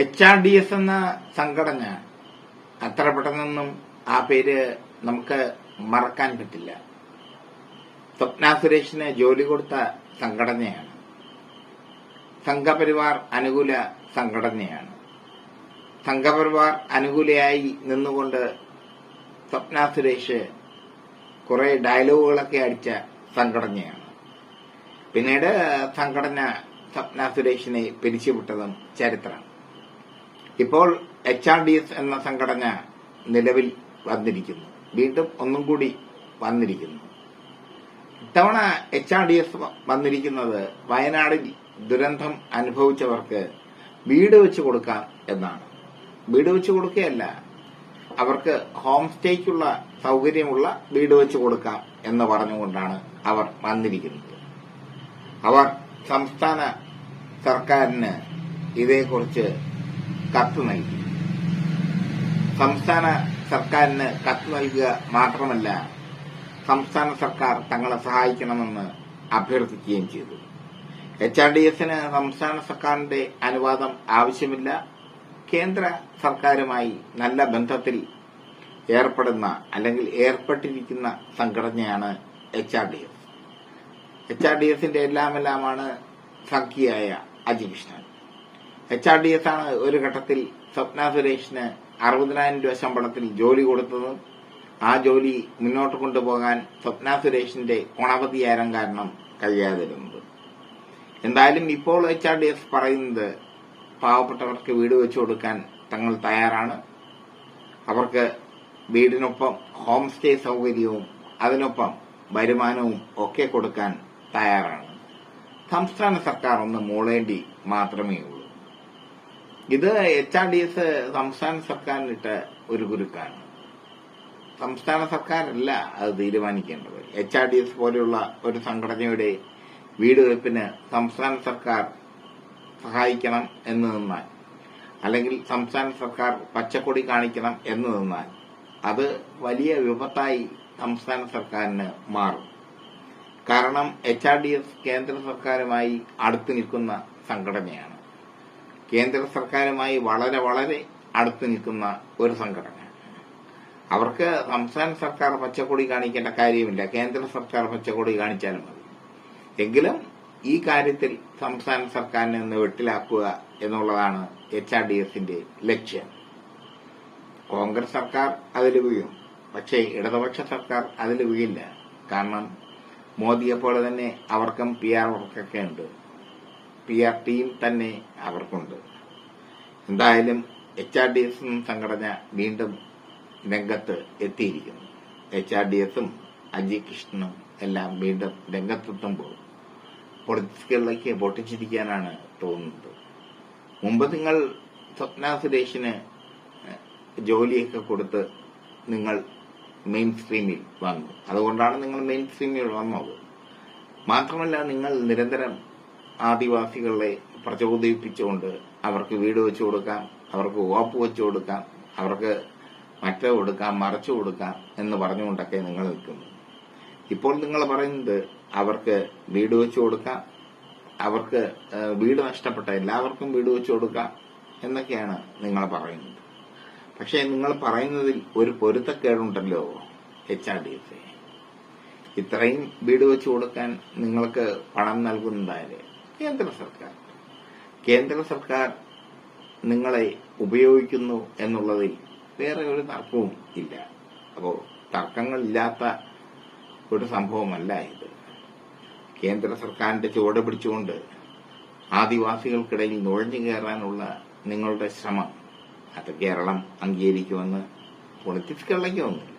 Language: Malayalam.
എച്ച് ആർ ഡി എസ് എന്ന സംഘടന അത്ര പെട്ടെന്നൊന്നും ആ പേര് നമുക്ക് മറക്കാൻ പറ്റില്ല. സ്വപ്ന സുരേഷിന് ജോലി കൊടുത്ത സംഘടനയാണ്. സംഘപരിവാർ അനുകൂല സംഘടനയാണ്. സംഘപരിവാർ അനുകൂലയായി നിന്നുകൊണ്ട് സ്വപ്ന സുരേഷ് കുറെ ഡയലോഗുകളൊക്കെ അടിച്ച സംഘടനയാണ്. പിന്നീട് സംഘടന സ്വപ്ന സുരേഷിനെ പിരിച്ചുവിട്ടതും ചരിത്രം ഇപ്പോൾ എച്ച് ആർ ഡി എസ് എന്ന സംഘടന നിലവിൽ വന്നിരിക്കുന്നു. വീണ്ടും ഒന്നും കൂടി വന്നിരിക്കുന്നു. ഇത്തവണ എച്ച് ആർ ഡി എസ് വന്നിരിക്കുന്നത് വയനാടിൽ ദുരന്തം അനുഭവിച്ചവർക്ക് വീട് വെച്ച് കൊടുക്കാം എന്നാണ്. വീട് വെച്ച് കൊടുക്കുകയല്ല അവർക്ക് ഹോം സ്റ്റേക്കുള്ള സൗകര്യമുള്ള വീട് വെച്ച് കൊടുക്കാം എന്ന് പറഞ്ഞുകൊണ്ടാണ് അവർ വന്നിരിക്കുന്നത്. അവർ സംസ്ഥാന സർക്കാരിന് ഇതേക്കുറിച്ച് കത്ത് നൽകി സംസ്ഥാന സർക്കാരിന് കത്ത് നൽകുക മാത്രമല്ല സംസ്ഥാന സർക്കാർ തങ്ങളെ സഹായിക്കണമെന്ന് അഭ്യർത്ഥിക്കുകയും ചെയ്തു. എച്ച് ആർ ഡി എസിന് സംസ്ഥാന സർക്കാരിന്റെ അനുവാദം ആവശ്യമില്ല. കേന്ദ്ര സർക്കാരുമായി നല്ല ബന്ധത്തിൽ ഏർപ്പെടുന്ന അല്ലെങ്കിൽ ഏർപ്പെട്ടിരിക്കുന്ന സംഘടനയാണ് H R D S. H R D എസിന്റെ എല്ലാമെല്ലാമാണ് സഖിയായ Ajikrishnan. H R D S ആണ് ഒരു ഘട്ടത്തിൽ സ്വപ്ന സുരേഷിന് അറുപതിനായിരം രൂപ ശമ്പളത്തിൽ ജോലി കൊടുത്തതും. ആ ജോലി മുന്നോട്ട് കൊണ്ടുപോകാൻ സ്വപ്ന സുരേഷിന്റെ ഗുണപതിയാരം കാരണം കഴിയാതിരുന്നത്. എന്തായാലും ഇപ്പോൾ എച്ച് ആർ ഡി എസ് പറയുന്നത് പാവപ്പെട്ടവർക്ക് വീട് വെച്ചു കൊടുക്കാൻ തങ്ങൾ തയ്യാറാണ്. അവർക്ക് വീടിനൊപ്പം ഹോം സ്റ്റേ സൗകര്യവും അതിനൊപ്പം വരുമാനവും ഒക്കെ കൊടുക്കാൻ തയ്യാറാണ്. സംസ്ഥാന സർക്കാർ ഒന്ന് മൂളേണ്ടി മാത്രമേ ഉള്ളൂ ഇത് എച്ച് ആർ ഡി എസ് സംസ്ഥാന സർക്കാരിനിട്ട ഒരു കുരുക്കാണ്. സംസ്ഥാന സർക്കാരല്ല അത് തീരുമാനിക്കേണ്ടത്. എച്ച് ആർ ഡി എസ് പോലെയുള്ള ഒരു സംഘടനയുടെ വീടുവെപ്പിന് സംസ്ഥാന സർക്കാർ സഹായിക്കണം എന്ന് നിന്നാൽ അല്ലെങ്കിൽ സംസ്ഥാന സർക്കാർ പച്ചക്കൊടി കാണിക്കണം എന്ന് നിന്നാൽ അത് വലിയ വിപത്തായി സംസ്ഥാന സർക്കാരിന് മാറും. കാരണം എച്ച് ആർ ഡി എസ് കേന്ദ്ര സർക്കാരുമായി അടുത്തു നിൽക്കുന്ന സംഘടനയാണ്. കേന്ദ്ര സർക്കാരുമായി വളരെ വളരെ അടുത്ത് നിൽക്കുന്ന ഒരു സംഘടന. അവർക്ക് സംസ്ഥാന സർക്കാർ പച്ചക്കൊടി കാണിക്കേണ്ട കാര്യമില്ല. കേന്ദ്ര സർക്കാർ പച്ചക്കൊടി കാണിച്ചാലും മതി. എങ്കിലും ഈ കാര്യത്തിൽ സംസ്ഥാന സർക്കാരിനെ ഒന്ന് വെട്ടിലാക്കുക എന്നുള്ളതാണ് എച്ച് ആർ ഡി എസിന്റെ ലക്ഷ്യം. കോൺഗ്രസ് സർക്കാർ അതിൽ വീഴും. പക്ഷേ ഇടതുപക്ഷ സർക്കാർ അതിൽ വീഴില്ല. കാരണം മോദിയെ പോലെ തന്നെ അവർക്കും പി ആർ വർക്കൊക്കെ ഉണ്ട്. പി ആർ ടീം തന്നെ അവർക്കുണ്ട്. എന്തായാലും എച്ച് ആർ ഡി എസ് സംഘടന വീണ്ടും രംഗത്ത് എത്തിയിരിക്കുന്നു. എച്ച് ആർ ഡി എസും അജയ് കൃഷ്ണനും എല്ലാം വീണ്ടും രംഗത്തെത്തുമ്പോൾ പൊളിറ്റിക്സിലേക്ക് പൊട്ടിച്ചിരിക്കാനാണ് തോന്നുന്നത്. മുമ്പ് നിങ്ങൾ സ്വപ്ന സുരേഷിന് ജോലിയൊക്കെ കൊടുത്ത് നിങ്ങൾ മെയിൻ സ്ട്രീമിൽ വന്നു. അതുകൊണ്ടാണ് നിങ്ങൾ മെയിൻ സ്ട്രീമിൽ വന്നത്. മാത്രമല്ല നിങ്ങൾ നിരന്തരം ആദിവാസികളെ പ്രചോദിപ്പിച്ചുകൊണ്ട് അവർക്ക് വീട് വെച്ചു കൊടുക്കാം അവർക്ക് ഓപ്പ് വെച്ചു കൊടുക്കാം അവർക്ക് മറ്റേ കൊടുക്കാം മറച്ചു കൊടുക്കാം എന്ന് പറഞ്ഞുകൊണ്ടൊക്കെ നിങ്ങൾ നിൽക്കുന്നു. ഇപ്പോൾ നിങ്ങൾ പറയുന്നത് അവർക്ക് വീട് വെച്ചു കൊടുക്കാം അവർക്ക് വീട് നഷ്ടപ്പെട്ട എല്ലാവർക്കും വീട് വെച്ചു കൊടുക്കാം എന്നൊക്കെയാണ് നിങ്ങൾ പറയുന്നത്. പക്ഷേ നിങ്ങൾ പറയുന്നതിൽ ഒരു പൊരുത്തക്കേടുണ്ടല്ലോ എച്ച് ആർ ഡി എഫ്. ഇത്രയും വീട് വെച്ചു കൊടുക്കാൻ നിങ്ങൾക്ക് പണം നൽകുന്നതാര്? കേന്ദ്ര സർക്കാർ. കേന്ദ്ര സർക്കാർ നിങ്ങളെ ഉപയോഗിക്കുന്നു എന്നുള്ളതിൽ വേറെ ഒരു തർക്കവും ഇല്ല. അപ്പോ തർക്കങ്ങളില്ലാത്ത ഒരു സംഭവമല്ല ഇത്. കേന്ദ്ര സർക്കാരിന്റെ ചുവട് പിടിച്ചുകൊണ്ട് ആദിവാസികൾക്കിടയിൽ നുഴഞ്ഞു കയറാനുള്ള നിങ്ങളുടെ ശ്രമം അത് കേരളം അംഗീകരിക്കുമെന്ന് പൊളിറ്റിക്സ് കേരളയ്ക്കൊന്നുമില്ല